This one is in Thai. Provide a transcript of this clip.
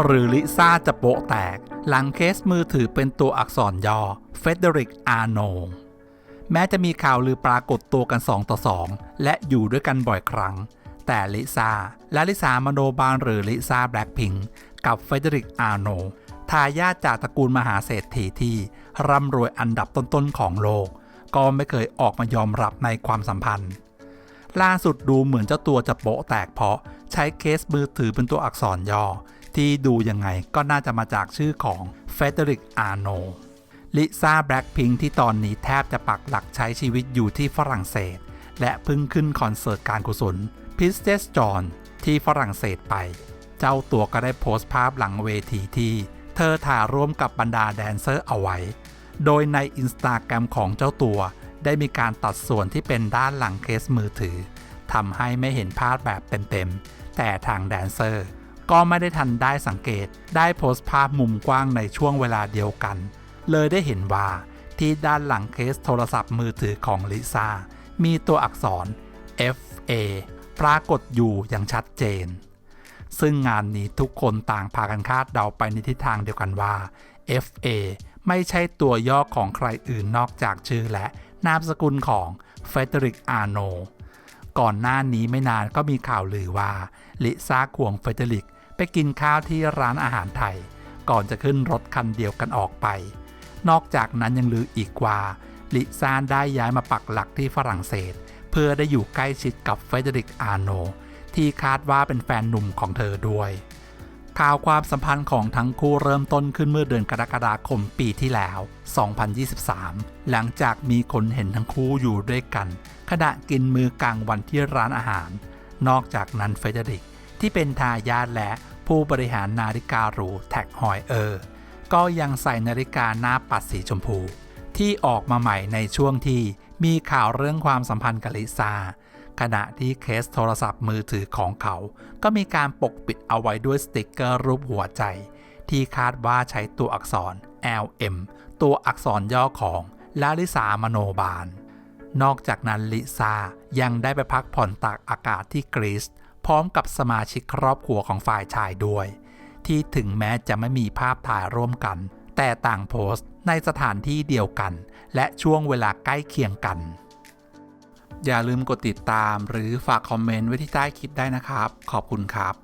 หรือลิซ่าจะโปะแตก หลังเคสมือถือเป็นตัวอักษรย่อเฟเดริกอาโนแม้จะมีข่าวลือปรากฏตัวกัน 2 ต่อ 2 และอยู่ด้วยกันบ่อยครั้ง แต่ลิซ่าและลิซามโนบาลหรือลิซ่าแบล็กพิงกับเฟเดริกอาโนทายาทจากตระกูลมหาเศรษฐีที่ร่ำรวยอันดับต้นๆของโลก ก็ไม่เคยออกมายอมรับในความสัมพันธ์ ล่าสุดดูเหมือนเจ้าตัวจะโปะแตกเพราะใช้เคสมือถือเป็นตัวอักษรย่อ ที่ดูยังไงก็น่าจะมาจากชื่อของเฟเดริกอาโนลิซ่าแบล็กพิงที่ตอนนี้แทบจะปักหลักใช้ชีวิตอยู่ที่ฝรั่งเศส และเพิ่งขึ้นคอนเสิร์ตการกุศลพิสเตสจอนที่ฝรั่งเศสไป เจ้าตัวก็ได้โพสต์ภาพหลังเวทีที่ เธอถ่ายร่วมกับบรรดาแดนเซอร์เอาไว้ โดยในอินสตาแกรมของเจ้าตัว ได้มีการตัดส่วนที่เป็นด้านหลังเคสมือถือทำให้ไม่เห็นภาพแบบเต็มๆแต่ทางแดนเซอร์ ก็ไม่ได้ทันได้สังเกต ได้โพสต์ภาพมุมกว้างในช่วงเวลาเดียวกัน เลยได้เห็นว่าที่ด้านหลังเคสโทรศัพท์มือถือของลิซ่ามีตัวอักษร FA ปรากฏอยู่อย่างชัดเจน ซึ่งงานนี้ทุกคนต่างพากันคาดเดาไปในทิศทางเดียวกันว่า FA ไม่ใช่ตัวย่อของใครอื่นนอกจากชื่อและนามสกุลของเฟเดริกอาโน ก่อนหน้านี้ไม่นานก็มีข่าวลือว่า ลิซ่าควงเฟเดริก ไปกินข้าวที่ร้านอาหารไทย ก่อนจะขึ้นรถคันเดียวกันออกไป นอกจากนั้นยังลืออีกว่า ลิซ่าได้ย้ายมาปักหลักที่ฝรั่งเศส เพื่อได้อยู่ใกล้ชิดกับเฟเดริกอาโน ที่คาดว่าเป็นแฟนหนุ่มของเธอด้วย ข่าวความสัมพันธ์ของทั้งคู่เริ่มต้นขึ้นเมื่อเดือนกรกฎาคมปีที่แล้ว 2023 หลังจากมีคนเห็นทั้งคู่อยู่ด้วยกัน ขณะกินมือกลางวันที่ร้านอาหาร นอกจากนั้นเฟเดริกที่เป็นทายาทและผู้บริหารนาฬิกาหรูแท็กฮอยเออร์ก็ยังใส่นาฬิกาหน้าปัดสีชมพู ที่ออกมาใหม่ในช่วงที่มีข่าวเรื่องความสัมพันธ์กับลิซ่าขณะที่เคสโทรศัพท์มือถือของเขา ก็มีการปกปิดเอาไว้ด้วยสติกเกอร์รูปหัวใจ ที่คาดว่าใช้ตัวอักษร LM ตัวอักษรย่อของลาลิสามโนบาล นอกจากนั้นลิซายังได้ไปพักผ่อนตากอากาศที่กรีซพร้อมกับสมาชิกครอบครัวของฝ่ายชายด้วย ที่ถึงแม้จะไม่มีภาพถ่ายร่วมกัน แต่ต่างโพสต์ในสถานที่เดียวกัน และช่วงเวลาใกล้เคียงกัน อย่าลืมกดติดตามหรือฝากคอมเมนต์ไว้ที่ใต้คลิปได้นะครับ ขอบคุณครับ